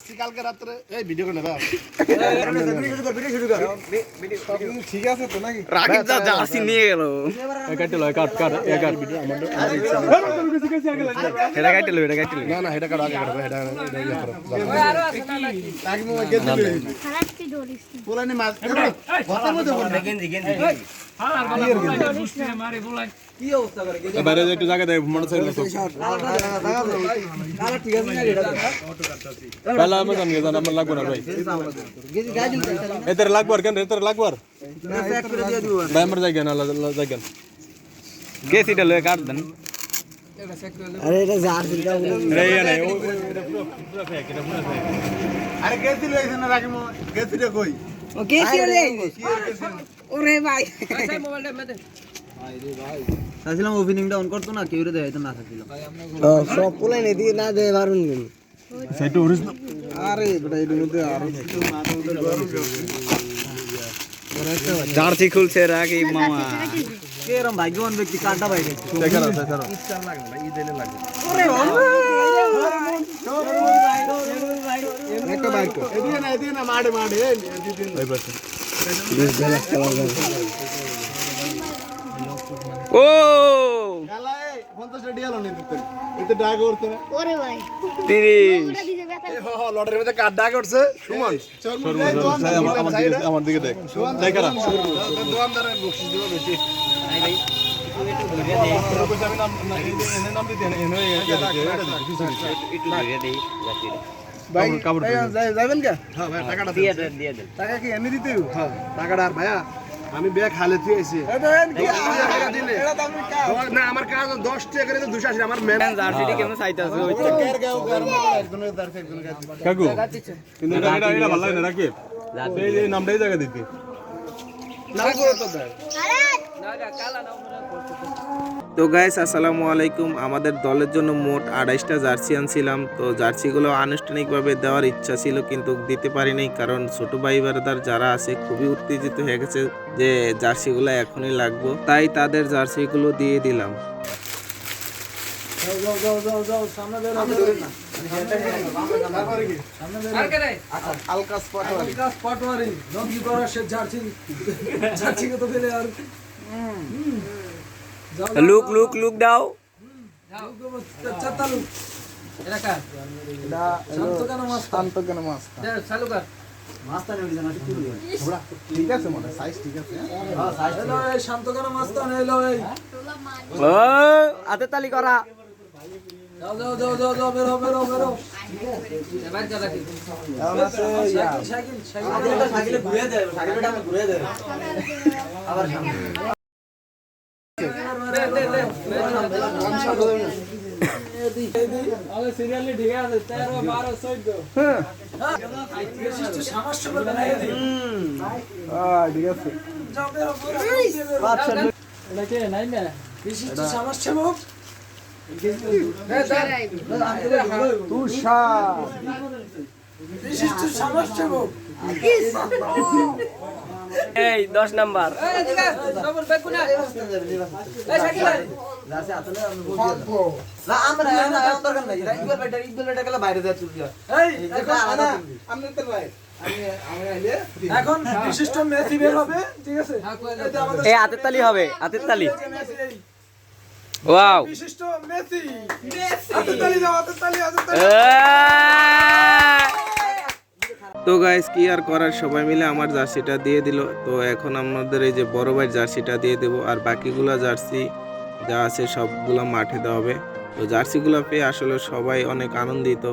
কালকে রাত্রে এই ভিডিও করে নেবা ঠিক আছে তো নাকি রাকিব দা জার্সি নিয়ে গেল কাটিল কাট কাট এ কাট এটা কাটিল এটা কাটিল না না এটা কাটো আগে কাটো এটা এটা ইয়ে করো খারাপটি ডরিস পোলানি মাছ ভাতের মধ্যে বল বাইরে একটু জায়গা দেয় মোটরসাইকেল সব পেলা আমি জানি জান আমার লাগবে না ভাই। এতে লাগবে আর কেন এতে লাগবে ভাই আমার জায়গা না জায়গা কে সিটা লয়ে কাট দেন। রে নাই ও আরে গেছিল এখানে রাখি মো গেছিল কই? ওরে ভাই। চাইছিলাম ওপেনিংটা অন করতো না কেউ দেখাইতো না চাইছিলাম। সব পোলাই নেই দিয়ে না দেয় পারুন সাইটো অরিজিনাল আরে বেটা এর মধ্যে আরও জার্সি খুলছে রাকিব মামা কে ভাগ্যবান ব্যক্তি কার্ডটা বাইরে দেখা না দেখা না একটা বাইক এদিকে না এদিকে না মাড়ে মাড়ে এদিকে ভাই ও 50 রেডি হলো নি দিতে এতে ডাক করতে না? ওরে ভাই। তিরিশ। ওটা দিতে ব্যথা লটারির মধ্যে কার ডাক করছে? সুমন। আমার দিকে আমার দিকে দেখ। দোকানদারের দিব বেশি। ভাই ভাই, হ্যাঁ হ্যাঁ। টাকাটা আর ভাইয়া? আমি ব্যাগ হালে তুই এসে। না আমার কাজ দশ টাকা করে দুশো আসে আমার ম্যাম জার্সিটি কেমন চাইতেছে কাকু কিন্তু এটা এটা ভালো লাগে না রাকিব? এই যে নামটাই জায়গা দিতে। তো গাইস আসসালামু আলাইকুম। আমাদের দলের জন্য মোট আড়াইশটা জার্সি আনছিলাম। তো জার্সিগুলো আনুষ্ঠানিকভাবে দেওয়ার ইচ্ছা ছিল কিন্তু দিতে পারিনি কারণ ছোট ভাই বারাদার যারা আছে খুবই উত্তেজিত হয়ে গেছে যে জার্সিগুলো এখনই লাগবো। তাই তাদের জার্সিগুলো দিয়ে দিলাম। পাটোয়ারি। নদী করা সে জার্সি। জার্সিকে তো পেলে আর লুক লুক লুক দাও। চাতালু এলাকা শান্ত কেন মাছ শান্ত কেন মাছ চালু কর। মাছটা নেই জানা ঠিক করে ঠিক আছে মনে সাইজ ঠিক আছে এলো এই শান্ত কেন মাছ তো এলো এই? ও। হাতে তালি করা। ঘুরে দেয় ঘুরে দেয়। আবার ঠিক আছে 13 12 14 বিশিষ্ট সামস্য বলবে না এদি ঠিক আছে যাও বেরো বেরো এটা কে নাই না বিশিষ্ট সামস্য মুখ তুষার বিশিষ্ট সামস্য মুখ এই দশ নাম্বার। এখন বিশিষ্ট মেসি বের হবে ঠিক আছে? এই হাতের তালি হবে হাতের তালি। ওয়াও। বিশিষ্ট মেসি। হাতের তালি দাও হাতের তালি হাতের তালি। তো গাইস কি আর করার? সবাই মিলে আমার জার্সিটা দিয়ে দিল। তো এখন আমাদের এই যে বড় ভাই জার্সিটা দিয়ে দেবো আর বাকিগুলো জার্সি যা আছে সবগুলো মাঠে দেওয়া হবে। তো জার্সিগুলো পেয়ে আসলে সবাই অনেক আনন্দিত।